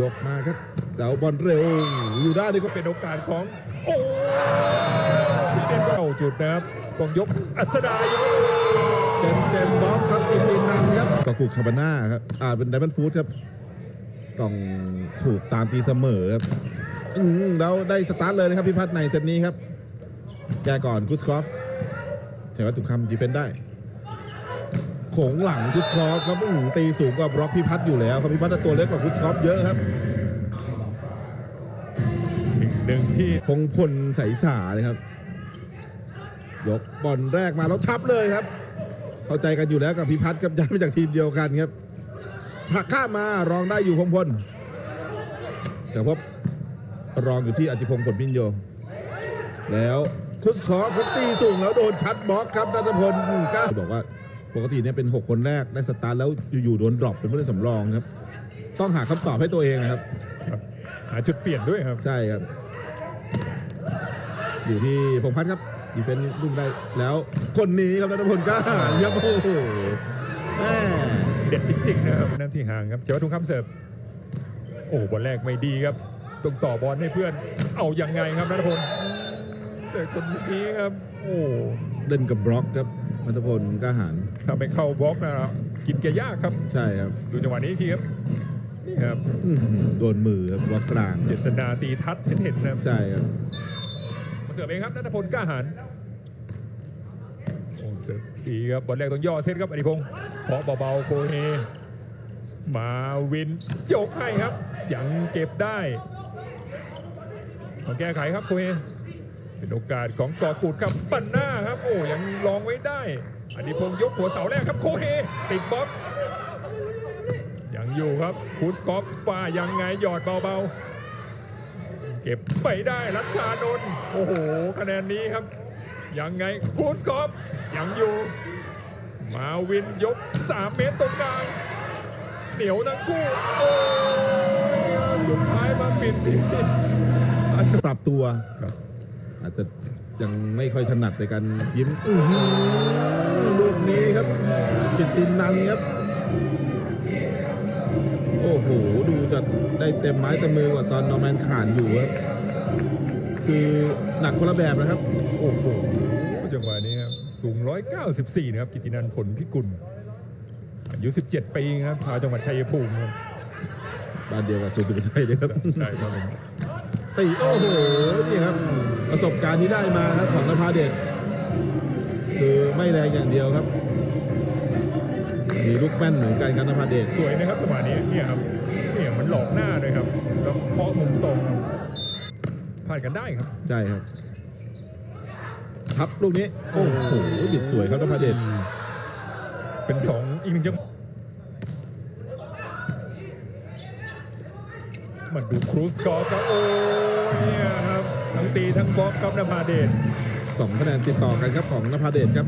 ยกมาครับเดาบอลเร็วอยู่ด้านนี้ก็เป็นโอกาสของ โอ้ที่เด่นเข้าจุดนะครับกองยกอัสดาอยู่เต็มเต็มบล็อกครับอินดินันครับกอกูคาบาน่าครับอ่าเป็นไดมอนด์ฟูดครับต้องถูกตามตีเสมอครับอืมแล้วได้สตาร์ทเลยนะครับพิพัฒน์ในเซตนี้ครับ แกก่อนคุสครอฟเทวัตถุคำดีเฟนได้ โขงหลังคุสครอฟครับอื้อหือตีสูงกว่าบล็อกพิพัฒน์อยู่แล้วครับพิพัฒน์ตัวเล็กกว่าคุสครอฟเยอะครับหนึ่งที่พงพลใสสาเลยครับ ยกบอลแรกมาแล้วทับเลยครับ เข้าใจกันอยู่แล้วกับพิพัฒน์ครับย้ายมาจากทีมเดียวกันครับหักข้ามมารองได้อยู่พงพลแต่พบรองอยู่ที่อธิพงศ์ผลพินโย แล้วคุสคอฟเขาตีสูงแล้วโดนชัดบล็อกครับนัทพลกล้าบอกว่า ปกติเนี่ยเป็น 6 คนแรกได้สตาร์ทแล้วอยู่ๆโดนดรอปเป็นผู้เล่นสำรองครับ ต้องหาคำตอบให้ตัวเองนะครับ ครับหาจุดเปลี่ยนด้วยครับ ใช่ครับ อยู่ที่พงษ์พัฒน์ครับดีเฟนต์รุ่นได้แล้วคนนี้ครับนัทพลกล้าหาญครับโอ้โหแม่เด็ดจริงๆนะครับนั่นที่ห่างครับเจ้าทุ่งคำเสิร์ฟโอ้บอลแรกไม่ดีครับต้องต่อบอลให้เพื่อน เอายังไงครับนัทพลแต่คนนี้ครับ โอ้เล่นกับบล็อกครับ นัทพลกล้าหาญถ้าไม่เข้าบล็อกนะครับกินแกยากครับ ใช่ครับ ดูจังหวะนี้อีกทีครับนี่ครับอื้อหือโดนมือครับบล็อกกลางเจตนาตีทัดเห็นเห็นๆนะครับใช่ครับมาเสิร์ฟเองครับนัทพลกล้าหาญโอ้เสิร์ฟดีครับบอลแรกต้องย่อเซตครับอดิพงศ์เคาะเบาๆโคเฮมาวินยกให้ครับยังเก็บได้ต้องแก้ไขครับโคเฮ เป็นโอกาสของกอกูดครับปั่นหน้าครับ โอ้ยังลองไว้ได้อดิพงยกหัวเสาแรกครับโคเฮติดบล็อกยังอยู่ครับคูสกอฟว่ายังไงหยอดเบาๆ เก็บไปได้รัชชานนท์โอ้โหคะแนนนี้ครับ ยังไงคูสกอฟยังอยู่ มาวินยก 3 เมตรตรงกลางเหนียวทั้งคู่โอ้สุดท้ายมาปิดที่ปรับตัวครับ อาจจะยังไม่ค่อยถนัดในการยิ้มอื้อหือลูกนี้ครับกิตตินนันครับ โอ้โห ดูจะได้เต็มไม้เต็มมือกว่าตอนนอร์แมนขานอยู่ครับ คือหนักคนละแบบนะครับ โอ้โหจังหวะนี้ครับ สูง 194 นะครับ กิตินันท์ผลพิกุล อายุ 17 ปีครับ ชาวจังหวัดชัยภูมิครับ บ้านเดียวกับคุณสุภาชัยเลยครับ ใช่ครับผม ตีโอ้โหนี่ครับประสบการณ์ที่ได้มาครับของนภาเดชคือไม่แรงอย่างเดียวครับ มีลูกแม่นเหมือนกันครับนภาเดชสวยนะครับจังหวะนี้เนี่ยครับเนี่ยมันหลอกหน้าเลยครับแล้วเคาะมุมตรงผ่านกันได้ครับใช่ครับทับลูกนี้ โอ้โหบิดสวยครับนภาเดชเป็นสองอีกหนึ่งจัง มาดูครูสกอร์ครับโอ้ยเนี่ยครับทั้งตีทั้งบล็อกครับนภาเดชสองคะแนนติดต่อกันครับของนภาเดชครับ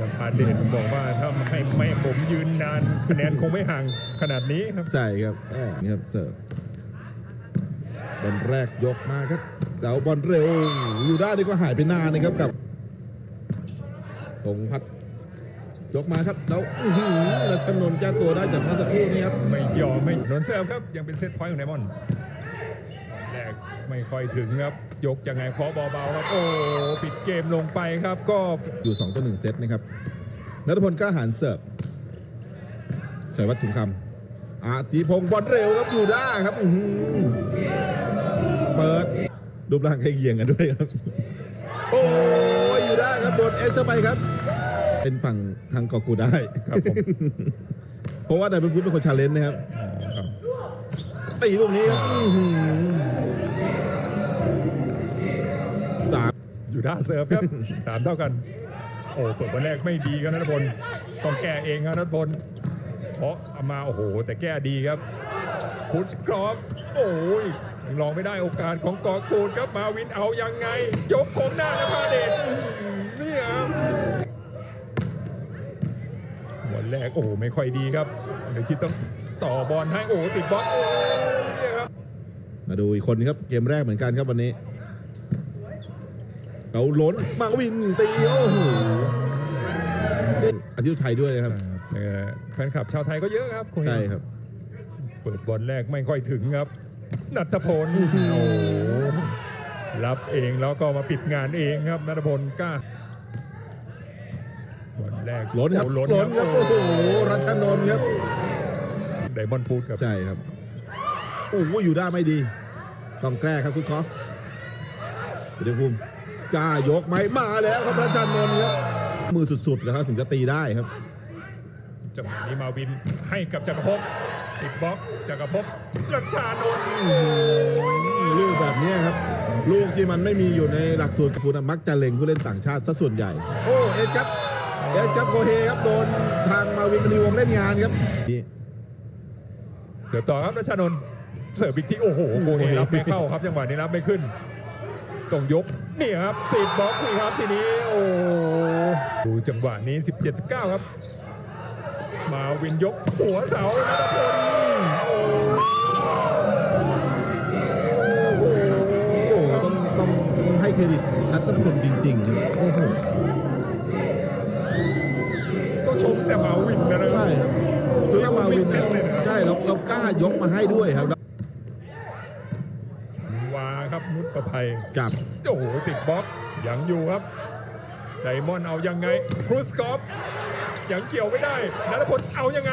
นภาเดชผมบอกว่าถ้าไม่ไม่ผมยืนนานคะแนนคงไม่ห่างขนาดนี้ครับใช่ครับแหมนี่ครับเสิร์ฟบอลแรกยกมาครับเดาบอลเร็วอยู่ด้านนี้ก็หายไปนานนะครับกับพงษ์พัด ยกมาครับแล้วอื้อหือและชนนท์แก้ตัวได้จากเมื่อสักครู่นี้ครับไม่ยอมไม่นนเซิร์ฟครับ ยังเป็นเซตพอยต์ของไดมอนด์แรกไม่ค่อยถึงครับ ยกยังไงเคาะเบาๆครับ โอ้ปิดเกมลงไปครับ ก็อยู่2ต่อ1เซตนะครับนัทพลกล้าหารเสิร์ฟใส่วัดถุงคำอาจีพงษ์บอลเร็วครับอยู่ด้าครับอื้อหือเปิดรูปร่างใกล้เคียงกันด้วยครับ โอ้ยอยู่ด้าครับโดนเอสเข้าไปครับ เป็นฝั่งทางกอกูได้ ครับผม เพราะว่าไดเป็นฟุตเป็นคนชาเลนจ์นะครับอ๋อครับตีลูกนี้ครับอื้อหือสามอยู่ด้านเซิร์ฟครับ สามเท่ากัน โอ้เปิดวันแรกไม่ดีครับนัทพลต้องแก้เองครับนัทพลเพราะเอามาโอ้โห แต่แก้ดีครับพุชกรอบโอ้ยยังลองไม่ได้โอกาสของกอกูดครับมาวินเอายังไง ยกโคมหน้านภาเดชอื้อหือนี่ครับวัน แรก โอ้โห ไม่ค่อยดีครับเดี๋ยวคิดต้องต่อบอลให้โอ้โหติดบล็อกโอ้ยเนี่ยครับมาดูอีกคนนึงครับเกมแรกเหมือนกันครับวันนี้เราล้นมาวินตีโอ้โหอาทิตย์ไทยด้วยนะครับตเอ่อแฟนคลับชาวไทยก็เยอะครับโคเฮใช่ครับ เปิดบอลแรกไม่ค่อยถึงครับ นัทพลโอ้โหรับเองแล้วก็มาปิดงานเองครับนัทพลกล้าบอล แรกล้นครับโอ้ล้นครับโอ้โหรัชนนท์ครับไดมอนด์พูดครับใช่ครับโอ้โหอยู่ได้ไม่ดีต้องแก้ครับคุณคอฟเดี๋ยวภูมิกล้ายกไหมมาแล้วครับรัชนนท์ครับมือสุดๆแล้วครับถึงจะตีได้ครับจังหวะนี้มาวินให้กับจักรภพติดบล็อกจักรภพรัชชานนท์ลูกแบบเนี้ยครับ ลูกที่มันไม่มีอยู่ในหลักสูตรกับคุณมักจะเล็งผู้เล่นต่างชาติซะส่วนใหญ่ โอ้เอชครับ เอชครับโกเฮครับโดนทางมาวินมณีวงศ์เล่นงานครับนี่เสิร์ฟต่อครับรัชชานนท์เสิร์ฟอีกทีโอ้โหโคเฮรับไม่เข้าครับจังหวะนี้รับไม่ขึ้นต้องยกนี่ครับติดบล็อกสิครับทีนี้โอ้ดูจังหวะนี้ 17-9ครับ มาวินยกหัวเสานัทพลโอ้โอ้ต้องต้องให้เครดิตนัทพลจริงๆครับโอ้โหต้อง ชมแต่มาวินนะครับใช่ครับคือถ้ามาวินเนี่ยใช่เราเรากล้ายกมาให้ด้วยครับแล้ววาครับนุชประภัยกับโอ้โหติดบล็อกยังอยู่ครับไดมอนด์เอายังไงครูสกอฟยังเกี่ยวไม่ได้นัทพลเอายังไง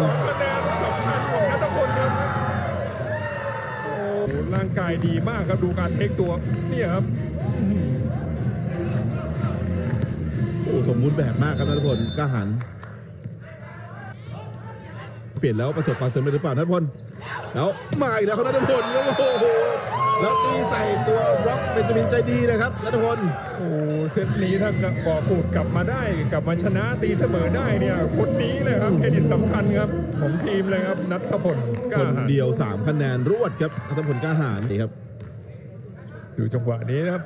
สองคะแนนสำคัญของนัทพลครับโอ้โหร่างกายดีมากครับดูการเทคตัวเนี่ยครับ มบูรณ์แบบมากครับนัทพลกล้าหัน เปลี่ยนแล้วประสบความสำเร็จหรือเปล่านัทพลแล้วมาอีกแล้วครับนัทพลครับโอ้โหแล้วตีใส่ตัวบล็อกเป็นตมินใจดีนะครับนัทพลโอ้เซตนี้ถ้าก่อปูดกลับมาได้กลับมาชนะตีเสมอได้เนี่ยคนนี้เลยครับเครดิตสำคัญครับของทีมเลยครับนัทพลกคล้านหาญเดียว 3 คะแนนรวดครับนัทพลกล้าหาญนี่ครับ ดูจังหวะนี้นะครับ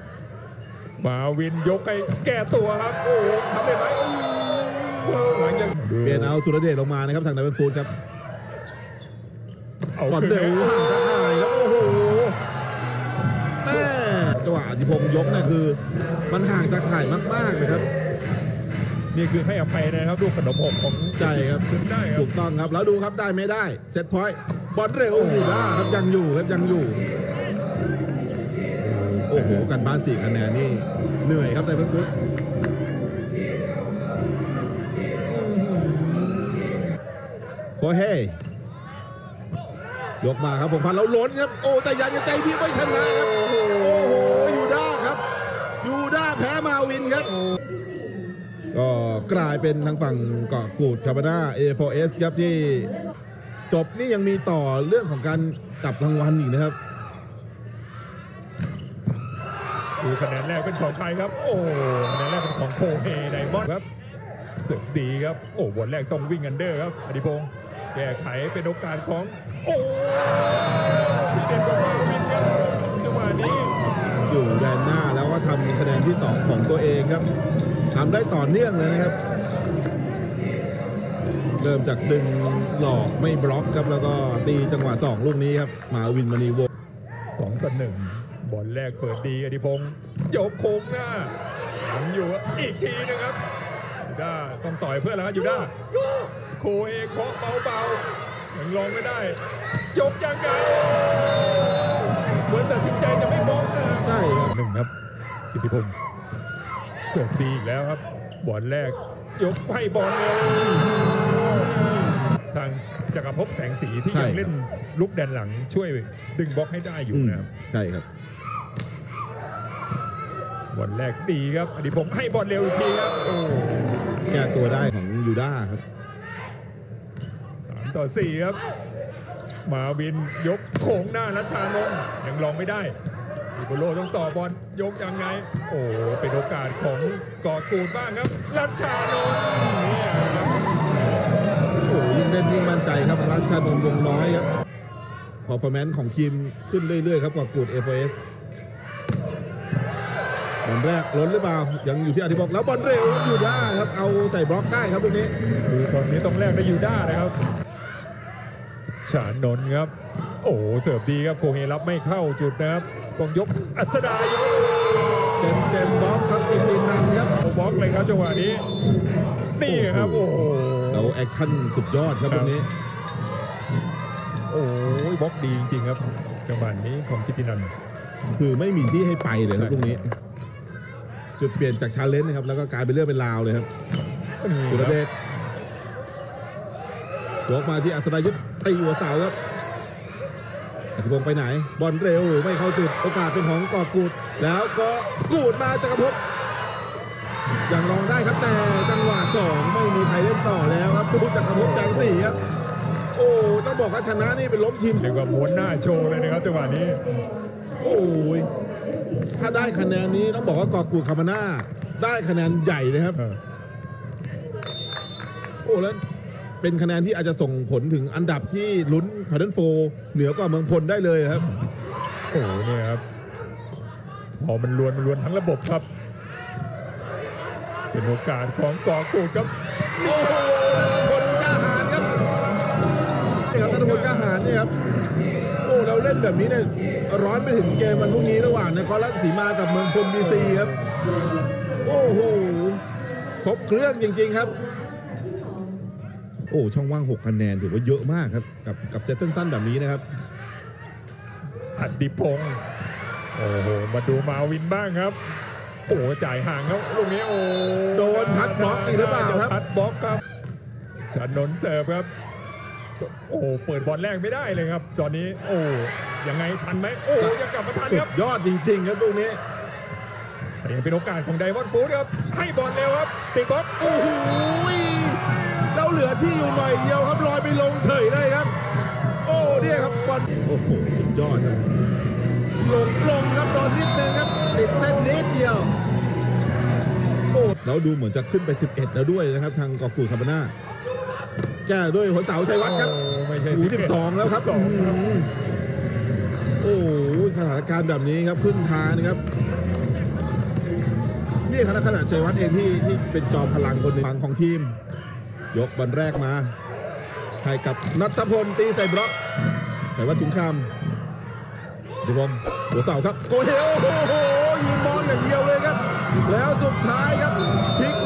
มาวินยกให้แก้ตัวครับ โอ้โหสำเร็จไหมโอ้โหหลังยังเปลี่ยนเอาสุรเดชลงมานะครับทางไดเวนฟูดครับเอาบอลขึ้นเร็วเลยห่างตาข่ายครับโอ้โหแม่จังหวะที่พงษ์ยกเนี่ยคือ มันห่างตาข่ายมากๆนะครับ นี่คือให้อภัยนะครับลูกขนมหกของใช่ครับขึ้นได้ครัถูบกต้องครับแล้วดูครับได้ไม่ได้เซตพอยต์บอลเร็วอยู่ได้ครับยังอยู่ครับยังอยู่ โอ้โหกันบ้านสี่คะแนนนี่เหนื่อยครับไดเวนฟูดโคเฮยกมาครับผมพันแล้วล้นครับ โอ้แต่ยันกับใจดีไม่ชนะครับ โอ้โหยูด้าครับ ยูด้าแพ้มาวินครับ ก็กลายเป็นทางฝั่งเกาะกูดคาบาน่า A4S ครับที่จบนี่ยังมีต่อเรื่องของการจับรางวัลอีกนะครับ ดูคะแนนแรกเป็นของใครครับ โอ้คะแนนแรกเป็นของโคเฮไดมอนด์ครับเสริมดีครับ โอ้บอลแรกต้องวิ่งอันเดอร์ครับอดิพงศ์แก้ไขเป็นโอกาสของ โอ้ทีเด็ดของมาวินครับจังหวะนี้อยู่แดนหน้าแล้วก็ทำคะแนนที่ 2 ของตัวเองครับทำได้ต่อเนื่องเลยนะครับ เริ่มจากดึงหลอกไม่บล็อกครับแล้วก็ตีจังหวะ 2 ลูกนี้ครับ มาวินมณีวงศ์สองต่อหนึ่ง บอลแรกเปิดดีอดิพงศ์ยกโค้งหน้ายังอยู่อีกทีหนึงครับยูด้าต้องต่อยเพื่อนแล้วครับยูด้าโคเอเคาะเบาๆยังลองไม่ได้ ยกยังไงเหมือนตัดสินใจจะไม่บล็อกนะใช่ครับหนึ่งครับจิตติพงศ์เสิร์ฟดีอีกแล้วครับบอลแรกยกให้บอลเร็วทาง จักรภพแสงสีที่ใช่ยังครับเล่นลุกแดนหลังช่วยดึงบล็อกให้ได้อยู่อืมนะครับใช่ครับบอลแรกดีครับอดีผมให้บอลเร็วอีกทีครับโอ้แก้ตัวได้ของยูด้าครับสามต่อสี่ครับ มาวินยกโค้งหน้านัชชานนท์ยังลองไม่ได้อิโบโลต้องต่อบอลยกยังไง โอ้เป็นโอกาสของกอกูดบ้างครับนัชชานนท์เนี่ย เล่นยิ่งมั่นใจครับรัชชานนท์วงน้อยครับพอฟอร์แมนซ์ของทีมขึ้นเรื่อย ๆ ครับกว่ากูด FOS บอลแรกล้นหรือเปล่า ยังอยู่ที่อธิบอกแล้วบอลเร็วครับอยู่ได้ครับเอาใส่บล็อกได้ครับลูกนี้คือตอนนี้ต้องแลกได้ยูด้านะครับฉานนท์ครับ โอ้เสิร์ฟดีครับโคเฮรับไม่เข้าจุดนะครับต้องยกอัสดายกเต็มเต็มบล็อกครับอินดินันครับบล็อกเลยครับจังหวะนี้นี่ครับโอ้โห แล้วแอคชั่นสุดยอดครับคตรับรงนี้ โอ้ยบล็อกดีจริงๆครับจังหวะนี้ของกิตินันคือไม่มีที่ให้ไปเลยครับใช่ตรงนี้ จุดเปลี่ยนจากชาเลนจ์นะครับ แล้วก็กลายเป็นเรื่องเป็นราวเลยครับสุรเดชยกมาที่อัศดายุทธตีหัวเสาครับอธิพงศ์ไปไหน บอลเร็วไม่เข้าจุดโอกาสเป็นของกอกูด แล้วก็กูดมาจักรภพ ยังรองได้ครับแต่จังหวะสองไม่มีใครเล่นต่อแล้วครับดูจักรภพแจงสี่ครับโอ้ต้องบอกว่าชนะนี่เป็นล้มทีมเรียกว่าม้วนหน้าโชว์เลยนะครับจังหวะนี้ โอ้ยถ้าได้คะแนนนี้ต้องบอกว่ากอกูดคามาน่าได้คะแนนใหญ่เลยครับ เออโอ้แล้วเป็นคะแนนที่อาจจะส่งผลถึงอันดับที่ลุ้นพาร์ดนโฟเหนือกว่าเมืองพลได้เลยครับ โอ้โหเนี่ยครับพอมันลวนมันลวนทั้งระบบครับ เป็นโอกาสของกอกูดครับโอ้โหนัทพลกล้าหาญครับนี่ครับนัทพลกล้าหาญนี่ครับโอ้เราเล่นแบบนี้เนี่ยร้อนไปถึงเกมวันพรุ่งนี้ระหว่างนครราชสีมากับเมืองพลบีซีครับ โอ้โหครบเครื่องจริง ๆครับโอ้ช่องว่าง 6 คะแนนถือว่าเยอะมากครับ กับกับเซตสั้นๆแบบนี้นะครับ อดิพงศ์โอ้โห มาดูมาวินบ้างครับ โอ้โหจ่ายห่างครับลูกนี้โอ้โดนทัดบล็อกอีกหรือเปล่าครับทัดบล็อกครับชนนท์เสิร์ฟครับ โอ้โหเปิดบอลแรกไม่ได้เลยครับ ตอนนี้ โอ้ยังไงทันไหมโอ้ยังกลับมาทันสุครัดบยอดจริง ๆ ครับลูกนี้แต่ยังเป็นโอกาสของไดมอนด์ฟูดครับ ให้บอลเร็วครับติดบล็อกโอ้โหเราเหลือที่อยู่หน่อยเดียวครับลอยไปลงเฉยเลยครับ โอ้เนี่ยครับบอลโอ้โหสุดยอดครับ ลงลงครับโดนนิดนึงครับติดเส้นนิดเดียวโอ้แล้วดูเหมือนจะขึ้นไป 11 แล้วด้วยนะครับ ทางกอกูคาบาน่าแก้ด้วยหัวเสาชัยวัฒน์ครับโอ้ไม่ใช่หู12แล้วครับสองครับโอ้โหสถานการณ์แบบนี้ครับครึ่งทางนะครับนี่ขณะขณะชัยวัฒน์เองที่ที่เป็นจอมพลังคนหนึ่งฝั่งของทีม ยกบอลแรกมาให้กับนัทพลตีใส่บล็อกชัยวัฒน์ถุงคำ ดูบอลหัวเสาครับโกเฮโอ้โหยืนบอลอย่างเดียวเลยครับ แล้วสุดท้ายครับพลิก